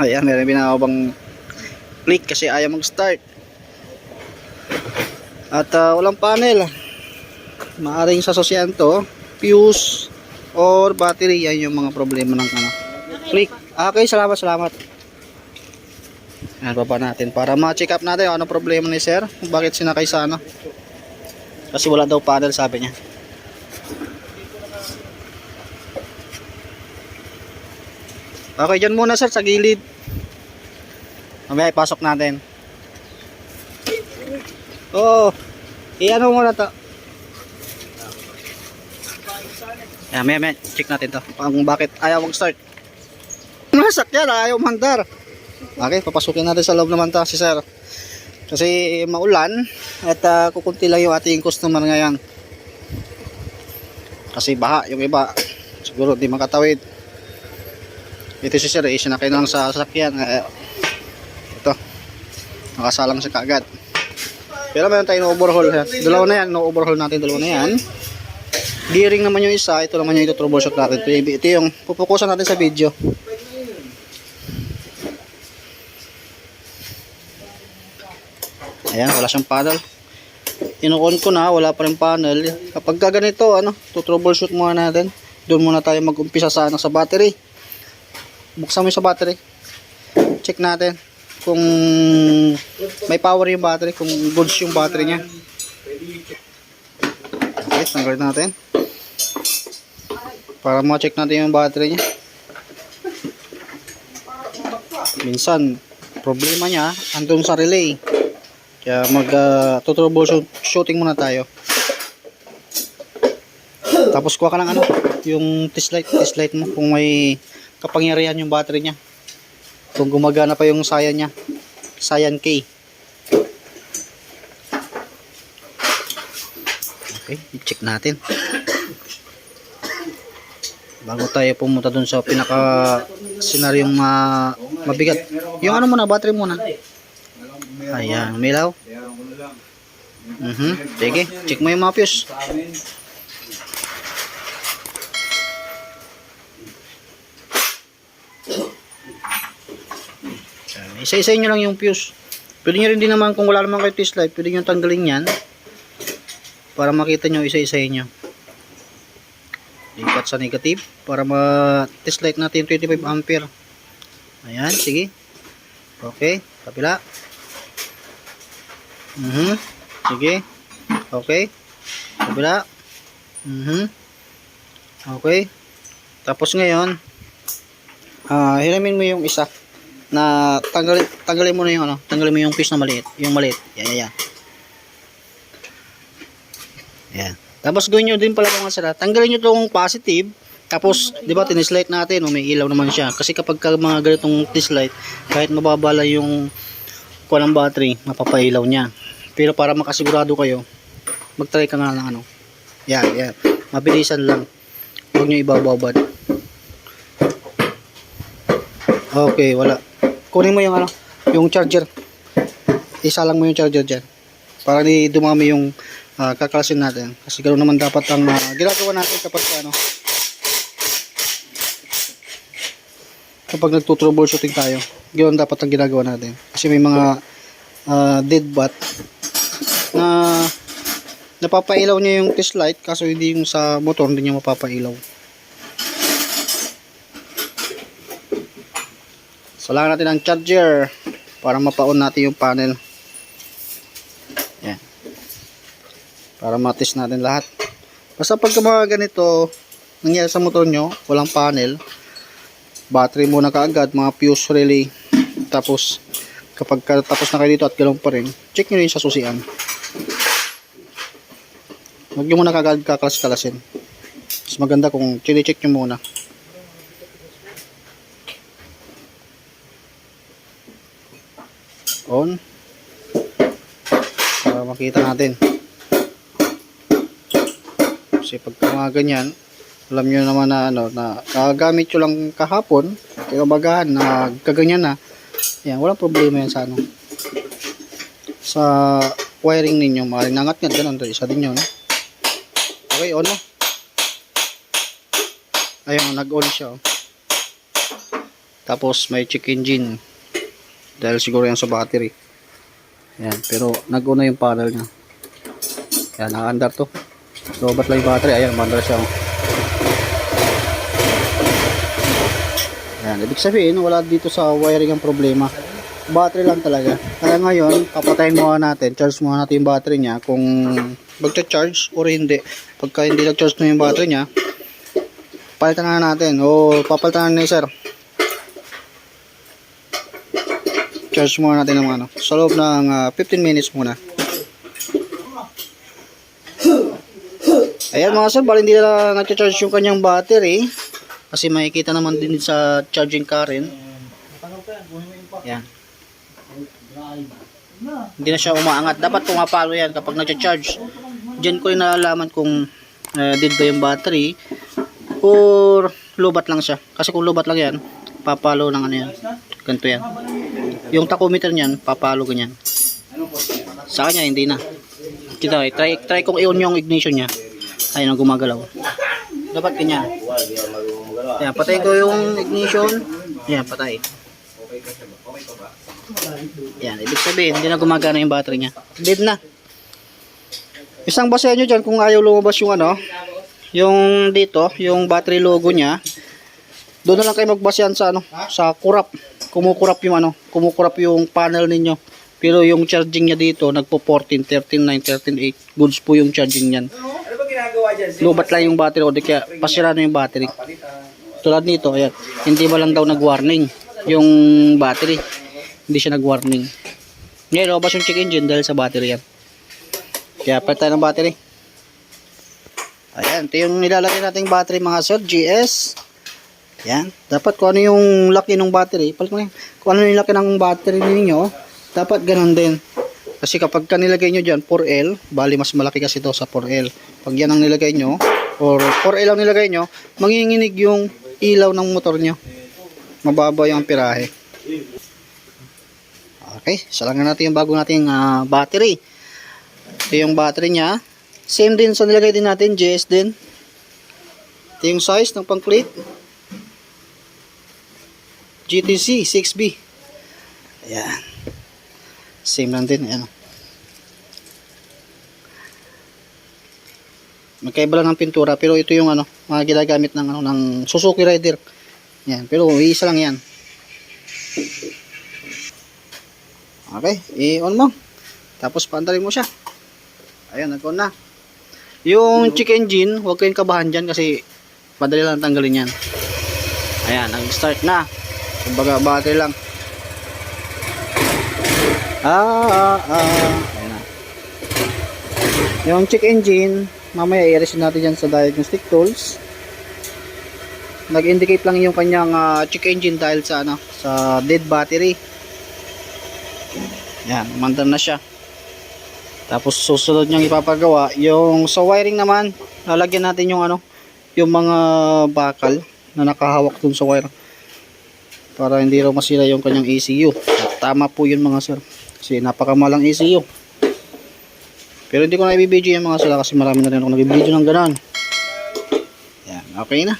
Ayan, meron binabang click kasi ayaw mag-start. At ah, walang panel. Maaring sa sosyan to, fuse or battery, yan yung mga problema ng ano. Click. Okay, salamat, salamat. Ayan, baba natin para ma-check up natin ano problema ni sir. Bakit sinakay sa ano. Kasi wala daw panel sabi niya. Okay, dyan muna sir, sa gilid. Mamaya ipasok natin. Oo. Oh, i-ano muna to. Yan, maya, maya, check natin to. Kung bakit ayaw mag-start. Masak yan, ayaw mandar. Okay, papasukin natin sa loob naman to si sir. Kasi maulan at uh, kukunti lang yung ating customer ngayon. Kasi baha yung iba. Siguro di makatawid. Ito si sir, eh, sinakay lang sa sasakyan. Eh, ito. Nakasalang sa kaagad. Pero meron tayong overhaul. Dalawa na yan, no-overhaul natin dalawa na yan. Gearing naman yung isa, ito naman yung ito troubleshoot natin. Ito, ito yung pupukusan natin sa video. Ayan, wala siyang panel. Ino-on ko na, wala pa rin panel. Kapag ka ganito, ano, to troubleshoot muna natin. Doon muna tayo mag-umpisa sa, ano, sa battery. Buksan mo yung sa battery. Check natin kung may power yung battery, kung goods yung battery niya. Okay, tanggalin natin. Para ma-check natin yung battery niya. Minsan, problema niya, andun sa relay. Kaya mag uh, shooting muna tayo. Tapos kuha ka ng ano, yung test light, test light mo kung may kapangyarihan yung battery niya. Kung gumagana pa yung Cyan niya. Cyan K. Okay, i-check natin. Bago tayo pumunta dun sa pinaka senaryong ma mabigat. Yung ano muna, battery muna. Ayan, umilaw. Mhm. Sige, check mo yung mga fuse. Isa-isa nyo lang yung fuse. Pwede nyo rin din naman kung wala naman kayo test light, pwede nyo tanggalin yan para makita nyo isa-isahin nyo. Lipat sa negative para ma-test light natin yung 25 ampere. Ayan, sige. Okay, kapila. Mhm. Sige. Okay. Kabila. Mhm. Okay. Tapos ngayon, ah hiramin mo yung isa na tanggalin tanggalin mo na yung ano, tanggalin mo yung piece na maliit, yung maliit. Yan, yan, yan. Yan. Tapos gawin nyo din pala mga sila. Tanggalin nyo itong positive. Tapos, di ba, tinislight natin. Oh, may ilaw naman siya. Kasi kapag ka mga ganitong tislight, kahit mababala yung kuha ng battery, mapapailaw niya. Pero para makasigurado kayo, mag-try ka nga ng ano. Yan, yan. Mabilisan lang. Huwag nyo ibababad. Okay, wala. Kunin mo yung ano, yung charger. Isa lang mo yung charger dyan. Para di dumami yung ah, kakalasin natin. Kasi ganoon naman dapat ang ah, ginagawa natin kapag ano, kapag nagtutroubleshooting tayo. Ganoon dapat ang ginagawa natin. Kasi may mga ah, dead bat na napapailaw niya yung test light kaso hindi yung sa motor hindi niya mapapailaw. Salangan natin ang charger para mapaon natin yung panel. Yan. Para matest natin lahat. Basta pagka mga ganito nangyari sa motor nyo, walang panel, battery muna kaagad, mga fuse relay, tapos kapag ka- tapos na kayo dito at galong pa rin, check nyo rin sa susian. Huwag nyo muna kagad kakalas-kalasin. Mas maganda kung chine-check nyo muna. On. Para makita natin. Kasi pagka mga ganyan, alam nyo naman na ano, na kagamit nyo lang kahapon, bagahan na kaganyan na, yan, walang problema yan sa ano. Sa wiring ninyo, maaaring nangat nga, ganun, isa din yun. Okay, on mo. Ayun, nag-on siya. oh. tapos may check engine. Dahil siguro yan sa battery. Yan, pero nag-una yung panel niya. Yan, naka-under to. Lobat lang yung battery. Ayan, mandar siya. oh. Yan, ibig sabihin, wala dito sa wiring ang problema. Battery lang talaga. Kaya ngayon, papatayin muna natin, charge muna natin yung battery niya kung magcha-charge or hindi. Pagka hindi nag-charge na yung battery niya, palitan na natin o papalitan na ni sir. Charge muna natin ng ano, sa loob ng ah, 15 minutes muna. Ayan mga sir, bali hindi na nag-charge yung kanyang battery. Kasi makikita naman din sa charging current. Yan. Hindi na siya umaangat. Dapat pumapalo yan kapag nag-charge. Diyan ko rin nalalaman kung uh, dead ba yung battery or lubat lang siya. Kasi kung lubat lang yan, papalo ng ano yan. Ganito yan. Yung tachometer niyan, papalo ganyan. Sa kanya, hindi na. Kita, try, try kong i-on yung ignition niya. Ayun ang gumagalaw. Dapat ganyan. Yan, patay ko yung ignition. Yan, patay. Yan, ibig sabihin, hindi na gumagana yung battery niya. Dead na. Isang basahin nyo dyan kung ayaw lumabas yung ano, yung dito, yung battery logo niya. Doon na lang kayo magbasehan sa ano, sa kurap. Kumukurap yung ano, kumukurap yung panel ninyo. Pero yung charging niya dito, nagpo 14, 13, 9, 13, 8. Goods po yung charging niyan. Ano ba ginagawa dyan? Lubat lang yung battery o di kaya pasira na yung battery. Tulad nito, ayan. Hindi ba lang daw nag-warning yung battery. Hindi siya nag-warning. Ngayon, lumabas yung check engine dahil sa battery yan. Kaya palit tayo ng battery. Ayan, ito yung nilalagay nating battery mga sir, GS. Yan. Dapat kung ano yung laki ng battery, palit mo yan. Kung ano yung laki ng battery ninyo, dapat ganun din. Kasi kapag ka nilagay nyo dyan, 4L, bali mas malaki kasi ito sa 4L. Pag yan ang nilagay nyo, or 4L ang nilagay nyo, manginginig yung ilaw ng motor nyo. Mababa yung amperahe. Okay, salangan natin yung bago nating ah, battery. Ito yung battery niya. Same din sa nilagay din natin, GS din. Ito yung size ng pang-clip. GTC 6B. Ayan. Same lang din. Ayan. Magkaiba lang ng pintura pero ito yung ano, mga ginagamit ng ano ng Suzuki Rider. Yan, pero isa lang 'yan. Okay, i-on mo. Tapos paandalin mo siya. Ayan, nag-on na. Yung check engine, huwag kayong kabahan dyan kasi madali lang tanggalin yan. Ayan, nag-start na. Kumbaga, battery lang. Ah, ah, ah. Na. Yung check engine, mamaya i-resin natin yan sa diagnostic tools. Nag-indicate lang yung kanyang ah, check engine dahil sa ano, sa dead battery. Yan, umandar na siya. Tapos susunod niyang ipapagawa, yung sa wiring naman, lalagyan natin yung ano, yung mga bakal na nakahawak dun sa wire. Para hindi raw masira yung kanyang ECU. At tama po yun mga sir. Kasi napakamalang ECU. Pero hindi ko na ibibidyo yung mga sila kasi marami na rin ako nabibidyo ng ganon. Yan, okay na.